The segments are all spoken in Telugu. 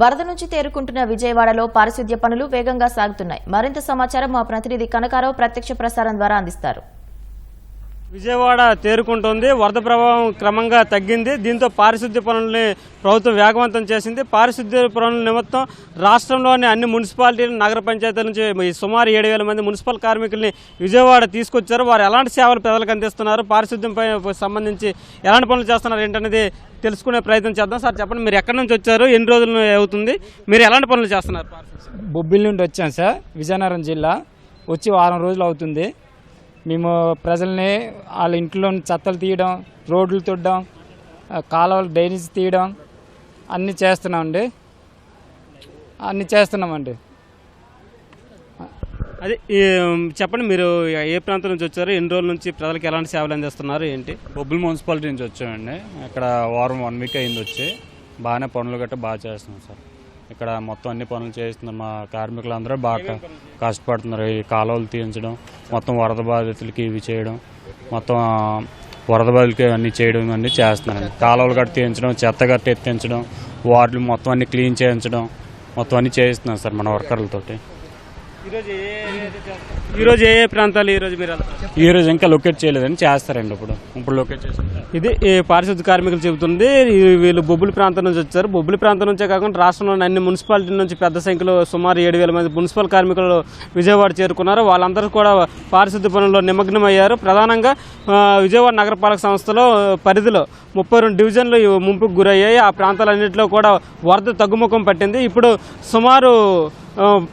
వరద నుంచి తేరుకుంటున్న విజయవాడలో పారిశుద్ధ్య పనులు వేగంగా సాగుతున్నాయి. మరింత సమాచారం మా ప్రతినిధి కనకారావు ప్రత్యక్ష ప్రసారం ద్వారా అందిస్తారు. విజయవాడ తేరుకుంటుంది. వరద ప్రభావం క్రమంగా తగ్గింది. దీంతో పారిశుద్ధ్య పనుల్ని ప్రభుత్వం వేగవంతం చేసింది. పారిశుద్ధ్య పనుల నిమిత్తం రాష్ట్రంలోని అన్ని మున్సిపాలిటీలు నగర పంచాయతీల నుంచి సుమారు ఏడు వేల మంది మున్సిపల్ కార్మికుల్ని విజయవాడ తీసుకొచ్చారు. వారు ఎలాంటి సేవలు ప్రజలకు అందిస్తున్నారు? పారిశుద్ధ్యంపై సంబంధించి ఎలాంటి పనులు చేస్తున్నారు ఏంటనేది తెలుసుకునే ప్రయత్నం చేద్దాం. సార్ చెప్పండి. మీరు ఎక్కడి నుంచి వచ్చారు? ఎన్ని రోజులు అవుతుంది? మీరు ఎలాంటి పనులు చేస్తున్నారు? బొబ్బిల్ నుండి వచ్చాం సార్. విజయనగరం జిల్లా. వచ్చి వారం రోజులు అవుతుంది. మేము ప్రజల్ని వాళ్ళ ఇంట్లో చెత్తలు తీయడం రోడ్లు తుడడం కాలువలు డ్రైనేజ్ తీయడం అన్నీ చేస్తున్నామండి. అన్నీ చేస్తున్నామండి. అదే చెప్పండి మీరు ఏ ప్రాంతం నుంచి వచ్చారు? ఎన్ని రోజుల నుంచి ప్రజలకు ఎలాంటి సేవలు అందిస్తున్నారు? ఏంటి? బొబ్బుల్ మున్సిపాలిటీ నుంచి వచ్చామండి. ఇక్కడ వారం వన్ వీక్ అయింది వచ్చి. బాగానే పనులు గట్రా బాగా చేస్తున్నాం సార్. ఇక్కడ మొత్తం అన్ని పనులు చేస్తున్నారు మా కార్మికులందరూ. బాగా కష్టపడుతున్నారు. ఈ కాలువలు తీయించడం మొత్తం వరద బాధితులకి ఇవి చేయడం మొత్తం వరద బాధితులకి అన్ని చేయడం అన్నీ చేస్తున్నారండి. కాలువలు గట్ట తీయించడం చెత్త గట్ట ఎత్తించడం వార్డులు మొత్తం అన్ని క్లీన్ చేయించడం మొత్తం అన్ని చేయిస్తున్నాం సార్ మన వర్కర్లతోటి. ఈరోజు ఏ ఈరోజు ఏ ఏ ప్రాంతాలు ఈరోజు మీరు వెళ్తారు? ఈ రోజు ఇంకా లొకేట్ చేయలేదని చేస్తారండి ఇప్పుడు. ఇప్పుడు లొకేట్ చేసి ఇది ఈ పారిశుద్ధ్య కార్మికులు చెబుతుంది ఈ వీళ్ళు బొబ్బులి ప్రాంతం నుంచి వచ్చారు. బొబ్బులి ప్రాంతం నుంచే కాకుండా రాష్ట్రంలోని అన్ని మున్సిపాలిటీ నుంచి పెద్ద సంఖ్యలో సుమారు ఏడు వేల మంది మున్సిపల్ కార్మికులు విజయవాడ చేరుకున్నారు. వాళ్ళందరూ కూడా పారిశుద్ధ్య పనుల్లో నిమగ్నమయ్యారు. ప్రధానంగా విజయవాడ నగరపాలక సంస్థలో పరిధిలో ముప్పై రెండు డివిజన్లు ముంపుకు గురయ్యాయి. ఆ ప్రాంతాలన్నింటిలో కూడా వరద తగ్గుముఖం పట్టింది. ఇప్పుడు సుమారు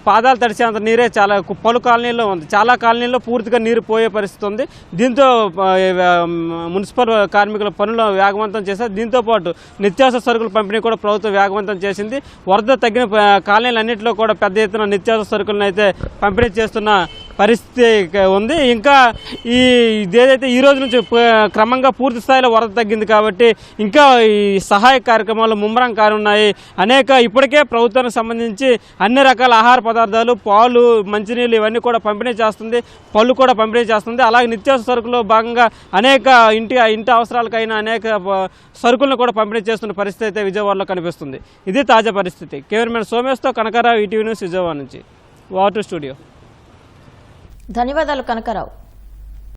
పాదాలు తడిచేంత నీరే చాలా పలు కాలనీల్లో ఉంది. చాలా కాలనీల్లో పూర్తిగా నీరు పోయే పరిస్థితి ఉంది. దీంతో మున్సిపల్ కార్మికుల పనులు వేగవంతం చేశారు. దీంతో పాటు నిత్యావసర సరుకుల పంపిణీ కూడా ప్రభుత్వం వేగవంతం చేసింది. వరద తగ్గిన కాలనీలన్నింటిలో కూడా పెద్ద ఎత్తున నిత్యావసర సరుకులను అయితే పంపిణీ చేస్తున్న పరిస్థితి ఉంది. ఇంకా ఈ ఇదేదైతే ఈ రోజు నుంచి క్రమంగా పూర్తి స్థాయిలో వరద తగ్గింది కాబట్టి ఇంకా ఈ సహాయ కార్యక్రమాలు ముమ్మరం కానున్నాయి. అనేక ఇప్పటికే ప్రభుత్వానికి సంబంధించి అన్ని రకాల ఆహార పదార్థాలు పాలు మంచినీళ్ళు ఇవన్నీ కూడా పంపిణీ చేస్తుంది. పళ్ళు కూడా పంపిణీ చేస్తుంది. అలాగే నిత్యావసర సరుకులో భాగంగా అనేక ఇంటి ఇంటి అవసరాలకైన అనేక సరుకులను కూడా పంపిణీ చేస్తున్న పరిస్థితి అయితే విజయవాడలో కనిపిస్తుంది. ఇది తాజా పరిస్థితి. కెమెరామెన్ సోమేష్తో కనకారావు ఈటీవీ న్యూస్ విజయవాడ నుంచి. Water studio. ధన్యవాదాలు కనకరావు.